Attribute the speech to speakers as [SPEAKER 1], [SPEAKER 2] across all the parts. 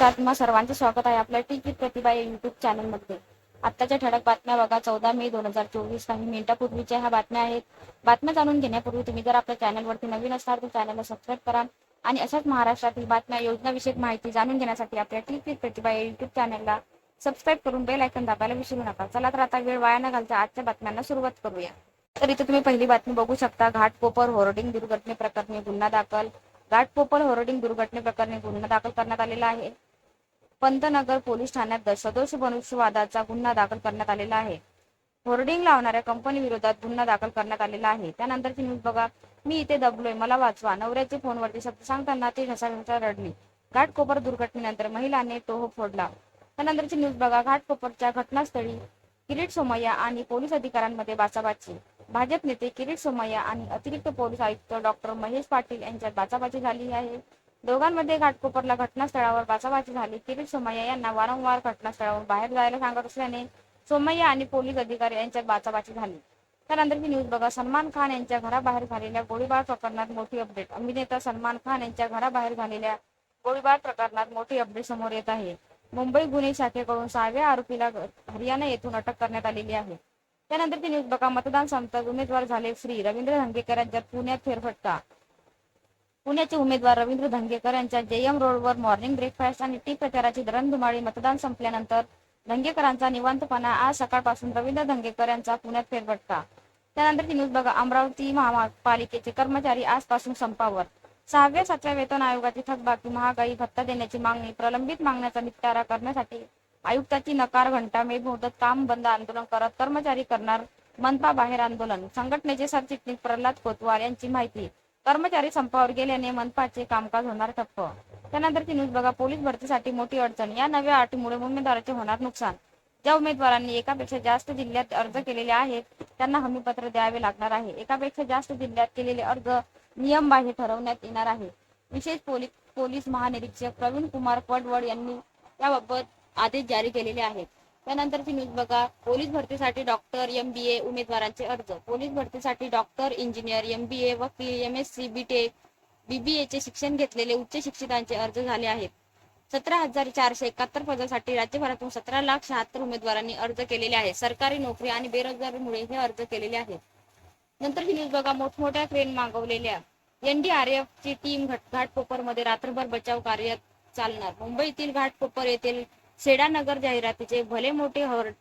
[SPEAKER 1] नमस्कार तुम्हा सर्वांचे स्वागत आहे आपल्या टीकी प्रतिभा या युट्यूब चॅनलमध्ये आत्ताच्या ठळक बातम्या बघा चौदा मे दोन हजार चोवीस. काही मिनिटापूर्वीच्या ह्या बातम्या आहेत. बातम्या जाणून घेण्यापूर्वी तुम्ही जर आपल्या चॅनलवरती नवीन असाल तर चॅनलला सबस्क्राईब करा. आणि अशाच महाराष्ट्रातील बातम्या योजनाविषयक माहिती जाणून घेण्यासाठी आपल्या टीकी प्रतिभा या युट्यूब चॅनलला सबस्क्राईब करून बेल आयकन दाबायला विसरू नका. चला तर आता वेळ वाया न घालता आजच्या बातम्यांना सुरुवात करूया. तर इथे तुम्ही पहिली बातमी बघू शकता. घाटकोपर होर्डिंग दुर्घटनेप्रकरणी गुन्हा दाखल. घाटकोपर होर्डिंग दुर्घटनेप्रकरणी गुन्हा दाखल करण्यात आलेला आहे. पंतनगर पोलीस ठाण्यात द- सदोष मनुष्यवादाचा गुन्हा दाखल करण्यात आलेला आहे. होर्डिंग लावणाऱ्या कंपनी विरोधात गुन्हा दाखल करण्यात आलेला आहे. त्यानंतरची न्यूज बघा. मी इथे दबलोय. मला वाचवा. नवऱ्याचे फोनवरती शब्द सांगताना ती घसाघसा रडली. घाटकोपर दुर्घटनेनंतर महिलाने टोह फोडला. त्यानंतरची न्यूज बघा. घाटकोपरच्या घटनास्थळी किरीट सोमय्या आणि पोलीस अधिकाऱ्यांमध्ये बाचाबाची. भाजप नेते किरीट सोमय्या आणि अतिरिक्त पोलीस आयुक्त डॉक्टर महेश पाटील यांच्यात बाचाबाची झाली आहे. दोघांमध्ये घाटकोपरला घटनास्थळावर बाचाबाची झाली. किरीट सोमय्या यांना वारंवार घटनास्थळावर बाहेर जायला सांगत असल्याने सोमय्या आणि पोलीस अधिकारी यांच्यात बाचाबाची झाली. त्यानंतरची न्यूज बघा सलमान खान यांच्या घराबाहेर झालेल्या गोळीबार प्रकरणात मोठी अपडेट. अभिनेता सलमान खान यांच्या घराबाहेर झालेल्या गोळीबार प्रकरणात मोठी अपडेट समोर येत आहे. मुंबई गुन्हे शाखेकडून सहाव्या आरोपीला हरियाणा येथून अटक करण्यात आलेली आहे. त्यानंतरची न्यूज बघा मतदान संपतात उमेदवार झाले फ्री रवींद्र धंगेकर यांच्यात पुण्यात फेरफटका. पुण्याचे उमेदवार रवींद्र धंगेकर यांच्या जेएम रोडवर मॉर्निंग ब्रेकफास्ट आणि टी प्रचाराची धरणधुमाळी मतदान संपल्यानंतर धंगेकरांचा निवांतपणा आज सकाळपासून रवींद्र धंगेकर यांचा पुण्यात फेरफटका त्यानंतरची न्यूज बघा अमरावती महापालिकेचे कर्मचारी आजपासून संपावर. सहाव्या सातव्या वेतन आयोगाची थकबाकी महागाई भत्ता देण्याची मागणी प्रलंबित मागण्याचा निपटारा करण्यासाठी आयुक्ताची नकार घंटा मेघमुदत काम बंद आंदोलन करत कर्मचारी करणार मनपा बाहेर आंदोलन. संघटनेचे सरचिटणीस प्रल्हाद कोतवाल यांची माहिती. कर्मचारी संपावर गेल्याने मनपाचे कामकाज होणार ठप्प. त्यानंतरची न्यूज बघा पोलीस भरतीसाठी मोठी अडचण. या नव्या अटीमुळे उमेदवाराचे होणार नुकसान. ज्या उमेदवारांनी एकापेक्षा जास्त जिल्ह्यात अर्ज केलेले आहेत त्यांना हमीपत्र द्यावे लागणार आहे. एकापेक्षा जास्त जिल्ह्यात केलेले अर्ज नियमबाह्य ठरवण्यात येणार आहे. विशेष पोलीस पोलीस महानिरीक्षक प्रवीण कुमार पडवड यांनी याबाबत आदेश जारी केलेले आहेत. त्यानंतरची न्यूज बघा पोलीस भरतीसाठी डॉक्टर एम बी ए उमेदवारांचे अर्ज. पोलीस भरतीसाठी doctor engineer M B A वकील M S C B tech BBA चे शिक्षण घेतलेले उच्च शिक्षितांचे अर्ज झाले आहेत. सतरा हजार चारशे एकाहत्तर पदासाठी राज्यभरातून सतरा लाख शहात्तर उमेदवारांनी अर्ज केलेले आहेत. सरकारी नोकरी आणि बेरोजगारीमुळे हे अर्ज केलेले आहेत. नंतरची न्यूज बघा मोठमोठ्या क्रेन मागवलेल्या. एनडीआरएफ ची टीम घाटकोपर घाटकोपरमध्ये रात्रभर बचाव कार्य चालणार. मुंबईतील घाटकोपर येथील सेडानगर जाहिरातीचे भले मोठे होर-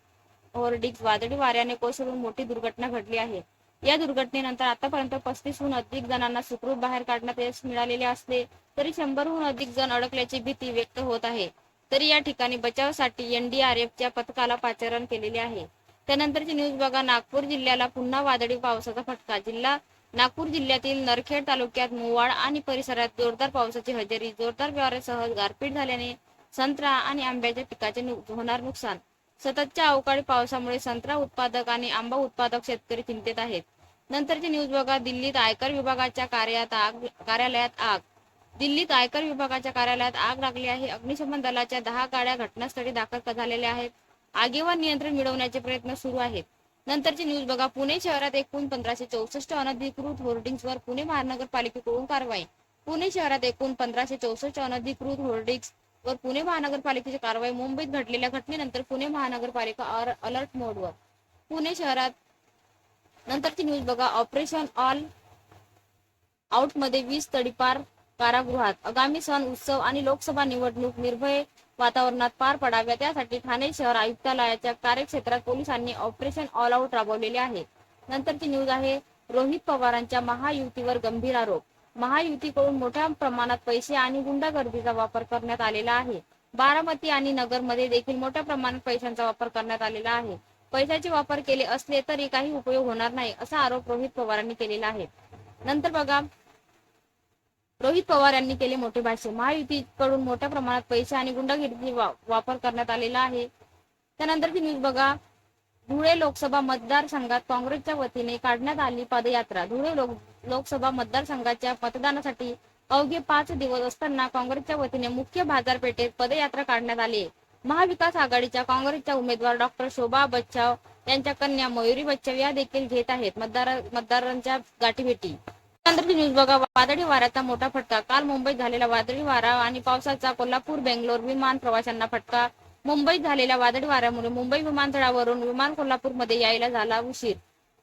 [SPEAKER 1] होर्डिंग्स वादळी वाऱ्याने कोसळून मोठी दुर्घटना घडली आहे. या दुर्घटनेनंतर आतापर्यंत पस्तीसहून अधिक जणांना सुखरूप बाहेर काढण्यात यश मिळालेले असले तरी शंभरहून अधिक जण अडकल्याची भीती व्यक्त होत आहे. तरी या ठिकाणी बचावासाठी एनडीआरएफच्या पथकाला पाचारण केलेले आहे. त्यानंतरची न्यूज बघा नागपूर जिल्ह्याला पुन्हा वादळी पावसाचा फटका. जिल्हा नागपूर जिल्ह्यातील नरखेड तालुक्यात मोवाड आणि परिसरात जोरदार पावसाची हजेरी जोरदार वाऱ्यासह गारपीट झाल्याने संत्रा आणि आंब्याच्या पिकाचे होणार नुकसान. सततच्या अवकाळी पावसामुळे संत्रा उत्पादक आणि आंबा उत्पादक शेतकरी चिंतेत आहेत. नंतरची न्यूज बघा दिल्लीत आयकर विभागाच्या कार्यात आग कार्यालयात आग. दिल्लीत आयकर विभागाच्या कार्यालयात आग लागली आहे. अग्निशमन दलाच्या दहा गाड्या घटनास्थळी दाखल झालेल्या आहेत. आगीवर नियंत्रण मिळवण्याचे प्रयत्न सुरू आहेत. नंतरची न्यूज बघा पुणे शहरात एकूण पंधराशे चौसष्ट अनधिकृत होर्डिंग्सवर पुणे महानगरपालिकेकडून कारवाई. पुणे शहरात एकूण पंधराशे चौसष्ट अनधिकृत होर्डिंग्स वर पुणे महानगरपालिकेची कारवाई मुंबईत घडलेल्या घटनेनंतर पुणे महानगरपालिका अलर्ट मोडवर. पुणे शहरात नंतरची न्यूज बघा. ऑपरेशन ऑल आउटमध्ये वीस तडीपार कारागृहात. आगामी सण उत्सव आणि लोकसभा निवडणूक निर्भय वातावरणात पार पडाव्या त्यासाठी ठाणे शहर आयुक्तालयाच्या कार्यक्षेत्रात पोलिसांनी ऑपरेशन ऑल आउट राबवलेले आहे. नंतरची न्यूज आहे रोहित पवारांच्या महायुतीवर गंभीर आरोप. महायुतीकडून मोठ्या प्रमाणात पैसे आणि गुंडागर्दीचा वापर करण्यात आलेला आहे. बारामती आणि नगरमध्ये देखील मोठ्या प्रमाणात पैशांचा वापर करण्यात आलेला आहे. पैशाचे वापर केले असले तरी काही उपयोग होणार नाही असा आरोप रोहित पवारांनी केलेला आहे. नंतर बघा रोहित पवार यांनी केले मोठे भाष्य महायुतीकडून मोठ्या प्रमाणात पैसे आणि गुंडागिरीचा वा- वापर करण्यात आलेला आहे. त्यानंतरची न्यूज बघा. धुळे लोकसभा मतदारसंघात काँग्रेसच्या वतीने काढण्यात आली पदयात्रा. धुळे लोक लोकसभा मतदारसंघाच्या मतदानासाठी अवघे पाच दिवस असताना काँग्रेसच्या वतीने मुख्य बाजारपेठेत पदयात्रा काढण्यात आली. महाविकास आघाडीच्या काँग्रेसच्या उमेदवार डॉक्टर शोभा बच्चाव यांच्या कन्या मयुरी बच्चाव या देखील घेत आहेत. मतदार मतदारांच्या गाठीभेटी. न्यूज बघा वादळी वाऱ्याचा मोठा फटका. काल मुंबईत झालेला वादळी वारा आणि पावसाचा कोल्हापूर बेंगलोर विमान प्रवाशांना फटका. मुंबईत झालेल्या वादळी वाऱ्यामुळे मुंबई विमानतळावरून विमान कोल्हापूरमध्ये यायला झाला उशीर.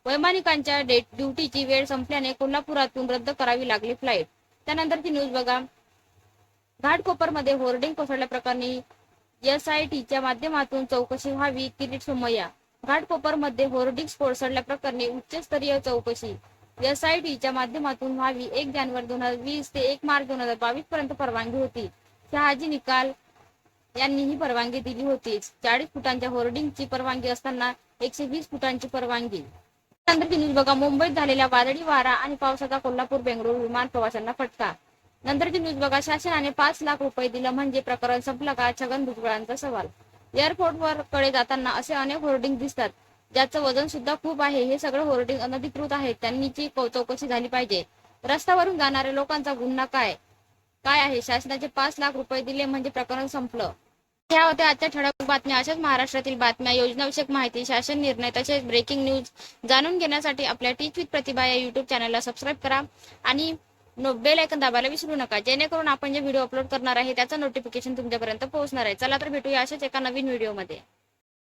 [SPEAKER 1] वैमानिकांच्या डे- ड्युटीची वेळ संपल्याने कोल्हापुरातून रद्द करावी लागली फ्लाईट. त्यानंतरची न्यूज बघा. घाटकोपरमध्ये होर्डिंग कोसळल्याप्रकरणी टीच्या माध्यमातून चौकशी व्हावी किरीट सोमय्या. घाटकोपरमध्ये होर्डिंग कोसळल्याप्रकरणी उच्चस्तरीय चौकशी. एस आय टीच्या माध्यमातून व्हावी एक जानेवारी दोन हजार वीस ते एक मार्च दोन हजार बावीस पर्यंत परवानगी होती. शहाजी निकाल यांनी ही परवानगी दिली होती चाळीस फुटांच्या होर्डिंगची परवानगी असताना एकशे वीस फुटांची परवानगी. नंतरची न्यूज बघा. मुंबईत झालेल्या वादळी वारा आणि पावसाचा कोल्हापूर बेंगळुरू विमान प्रवाशांना फटका. नंतरची न्यूज बघा. शासनाने पाच लाख रुपये दिलं म्हणजे प्रकरण संपलं का? छगन भुजबळांचा सवाल. एअरपोर्टवर कडे जाताना असे अनेक होर्डिंग दिसतात. ज्याचं वजन सुद्धा खूप आहे. हे सगळं होर्डिंग अनधिकृत आहे त्यांनीची चौकशी झाली पाहिजे. रस्त्यावरून जाणाऱ्या लोकांचा गुन्हा काय? काय आहे? शासनाचे पाच लाख रुपये दिले म्हणजे प्रकरण संपलं. ह्या होत्या आजच्या ठळक बातम्या अशाच महाराष्ट्रातील बातम्या योजनाविषयक माहिती शासन निर्णय तसेच ब्रेकिंग न्यूज जाणून घेण्यासाठी आपल्या टीच विथ प्रतिभा या युट्यूब चॅनलला सबस्क्राईब करा आणि बेल आयकन दाबायला विसरू नका. जेणेकरून आपण जे व्हिडिओ अपलोड करणार आहे त्याचं नोटिफिकेशन तुमच्यापर्यंत पोहोचणार आहे. चला तर भेटूया अशाच एका नवीन व्हिडिओमध्ये